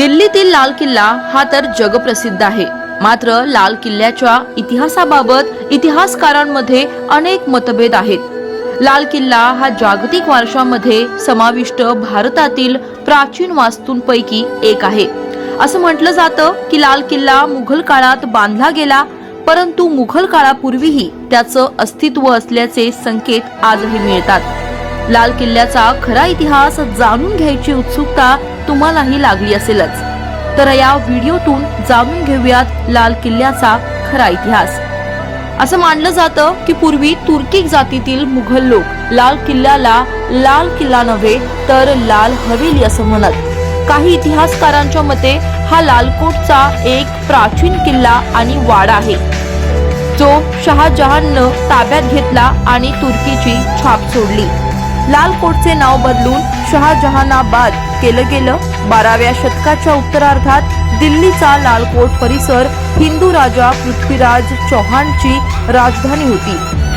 दिल्लीतील लाल किल्ला हा तर जगप्रसिद्ध आहे. मात्र लाल किल्ल्याच्या इतिहासाबाबत इतिहासकारांमध्ये अनेक मतभेद आहेत. लाल किल्ला हा जागतिक वारशामध्ये समाविष्ट भारतातील प्राचीन वास्तूंपैकी एक आहे. असं म्हटलं जातं की लाल किल्ला मुघल काळात बांधला गेला परंतु मुघल काळापूर्वीही त्याचं अस्तित्व असल्याचे संकेत आजही मिळतात. लाल किल्ल्याचा खरा इतिहास जाणून घ्यायची उत्सुकता तुम्हालाही लागली असेलच. तर या व्हिडिओतून जाणून घेऊयात लाल किल्ल्याचा खरा इतिहास. असं मानलं जातं की पूर्वी तुर्की जातीतील मुघल लोक लाल किल्ल्याला लाल किल्ला नव्हे तर लाल हवेली असं म्हणत. काही इतिहासकारांच्या मते हा लालकोटचा एक प्राचीन किल्ला आणि वाडा आहे. जो शहाजहाननं ताब्यात घेतला आणि तुर्कीची छाप सोडली. लाल कोटचे नाव बदलून शहाजहानाबाद केलं गेलं. बाराव्या शतकाच्या उत्तरार्धात दिल्लीचा लालकोट परिसर हिंदू राजा पृथ्वीराज चौहानची राजधानी होती.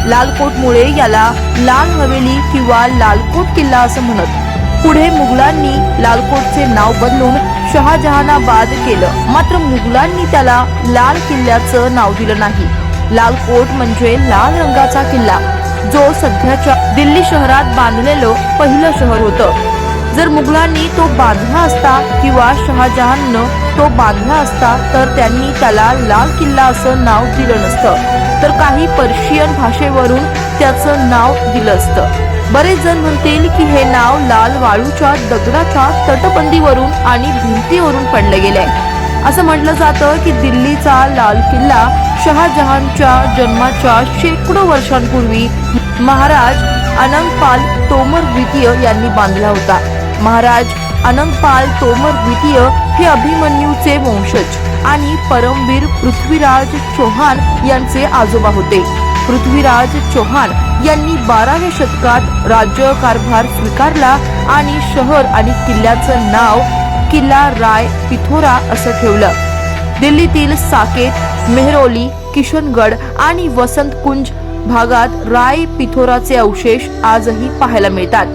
लालकोटमुळे याला लाल हवेली किंवा लालकोट किल्ला असं म्हणत. पुढे मुघलांनी लालकोटचे नाव बदलून शहाजहानाबाद केलं. मात्र मुघलांनी त्याला लाल किल्ल्याचं नाव दिलं नाही. लालकोट म्हणजे लाल रंगाचा किल्ला. जो सध्याच्या दिल्ली शहरात बांधलेलं पहिलं शहर होतं. जर मुघलांनी तो बांधला असता किंवा शहाजहाननं तो बांधला असता तर त्यांनी त्याला लाल किल्ला असं नाव दिलं नसतं. तर काही पर्शियन भाषेवरून त्याचं नाव दिलं असतं. बरेच जण म्हणतील की हे नाव लाल वाळूच्या दगडाच्या तटबंदीवरून आणि भिंतीवरून पडलं गेलंय. असं म्हटलं जातं की दिल्लीचा लाल किल्ला शहाजहानच्या जन्माच्या शेकडो वर्षांपूर्वी महाराज अनंगपाल तोमर द्वितीय यांनी बांधला होता. महाराज अनंगपाल तोमर द्वितीय हे अभिमन्यूचे वंशज आणि परमवीर पृथ्वीराज चौहान यांचे आजोबा होते. पृथ्वीराज चौहान यांनी बाराव्या शतकात राज्य कारभार स्वीकारला आणि शहर आणि किल्ल्याचं नाव किल्ला राय पिथोरा असं ठेवलं. दिल्लीतील साकेत मेहरोली किशनगड आणि वसंत कुंज भागात राय पिथोराचे अवशेष आजही पाहायला मिळतात.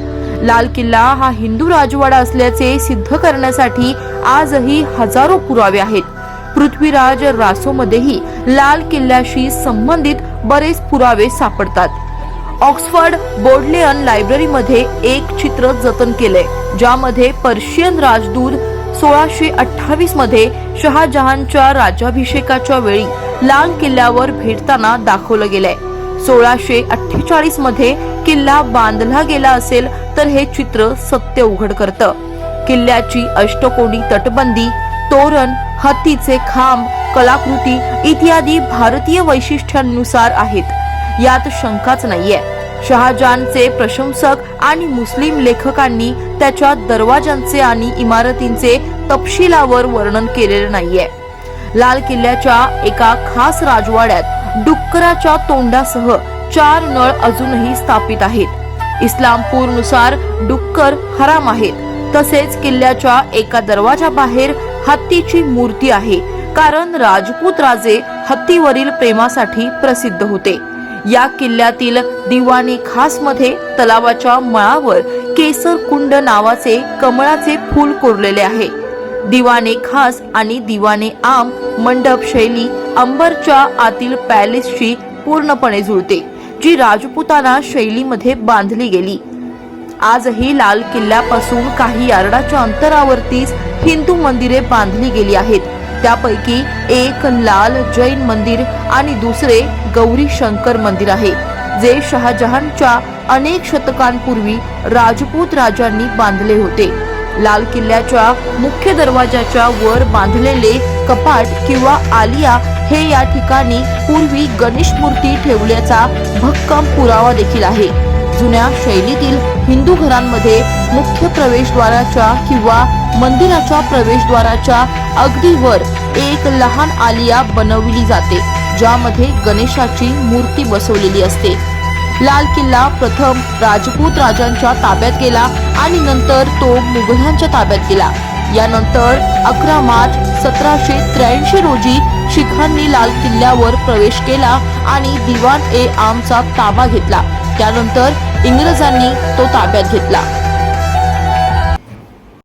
लाल किल्ला हा हिंदू राजवाडा असल्याचे सिद्ध करण्यासाठी आजही हजारो पुरावे आहेत. पृथ्वीराज रासोमध्येही लाल किल्ल्याशी संबंधित बरेच पुरावे सापडतात. ऑक्सफर्ड बोर्डलेअन लायब्ररीमध्ये एक चित्र जतन केले ज्यामध्ये पर्शियन राजदूत सोळाशे अठ्ठावीसमध्ये शहाजहानच्या राज्याभिषेकाच्या वेळी लाल किल्ल्यावर भेटताना दाखवलं गेलंय. सोळाशे अठ्ठेचाळीसमध्ये किल्ला बांधला गेला असेल तर हे चित्र सत्य उघड करतं किल्ल्याची अष्टकोणी तटबंदी तोरण हत्तीचे खांब कलाकृती इत्यादी भारतीय वैशिष्ट्यांनुसार आहेत. यात शंकाच नाहीये. शहाजहानचे प्रशंसक आणि मुस्लिम लेखकांनी त्याच्या दरवाजांचे आणि इमारतींचे तपशिलावर वर्णन केलेले नाहीये. लाल किल्ल्याच्या एका खास राजवाड्यात डुक्कराच्या तोंडासह चार नळ अजूनही स्थापित आहेत. इस्लामपूरनुसार डुक्कर हराम आहेत. तसेच किल्ल्याच्या एका दरवाजा बाहेर हत्तीची मूर्ती आहे. कारण राजपूत राजे हत्तीवरील प्रेमासाठी प्रसिद्ध होते. या किल्ल्यातील दिवाणी खासमध्ये तलावाच्या मळावर केसर कुंड नावाचे कमळाचे फूल कोरलेले आहे. दिवाने खास आणि दिवाने आम मंडप शैली अंबरच्या आतील पॅलेसशी पूर्णपणे जुळते जी राजपुताना शैलीमध्ये बांधली गेली. आजही लाल किल्ल्यापासून काही यार्डाच्या अंतरावरतीच हिंदू मंदिरे बांधली गेली आहेत. त्यापैकी एक लाल जैन मंदिर आणि दुसरे गौरी शंकर मंदिर आहे जे शहाजहानच्या अनेक शतकांपूर्वी राजपूत राजांनी बांधले होते. लाल किल्ल्याच्या मुख्य दरवाजाच्या वर बांधलेले कपाट किंवा आलिया हे या ठिकाणी पूर्वी गणेश मूर्ती ठेवल्याचा भक्कम पुरावा देखील आहे. जुन्या शैलीतील हिंदू घरांमध्ये मुख्य प्रवेशद्वाराच्या किंवा मंदिराच्या प्रवेशद्वाराच्या अगदी वर एक लहान आलिया बनवली जाते ज्यामध्ये गणेशाची मूर्ती बसवलेली असते. लाल किल्ला प्रथम राजपूत राजांच्या ताब्यात गेला आणि नंतर तो मुघलांच्या ताब्यात गेला. यानंतर अकरा मार्च सतराशे त्र्याऐंशी रोजी शिखांनी लाल किल्ल्यावर प्रवेश केला आणि दिवाण ए आमचा ताबा घेतला. त्यानंतर इंग्रजांनी तो ताब्यात घेतला.